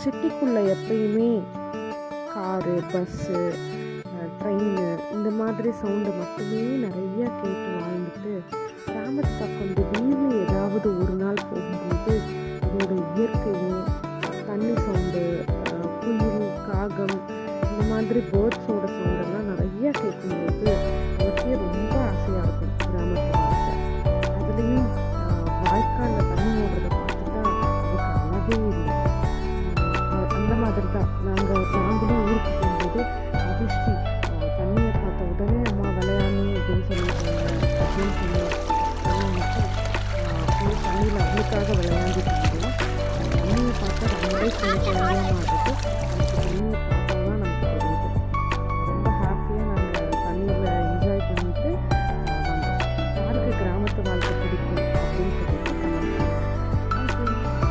சிட்டிக்குள்ளே எப்பயுமே car bus train இந்த மாதிரி சவுண்டு மட்டுமே நிறைய கேட்டு வாழ்ந்துட்டு கிராமத்து பக்கம் திடீர்னு ஏதாவது ஒரு நாள் போகும்போது இதோட இயற்கையும் தண்ணி சவுண்டு குயில் காகம் இந்த மாதிரி பேர்ட்ஸோட சவுண்டெல்லாம் நிறைய கேட்கும்போது மாதிரி தான் நாங்கள் நாங்களும் ஊருக்கு போகும்போது அதிர்ஷ்டி தண்ணியை பார்த்த உடனே அம்மா விளையாடணும் அப்படின்னு சொல்லியிருக்காங்க. அப்படின்னு சொல்லி சொன்னவங்களுக்கு போய் தண்ணியில் அவளுக்காக விளையாண்டுட்டு இருந்தோம். தண்ணியை பார்த்தா ரொம்பவே சின்ன குழந்தையாக இருக்குது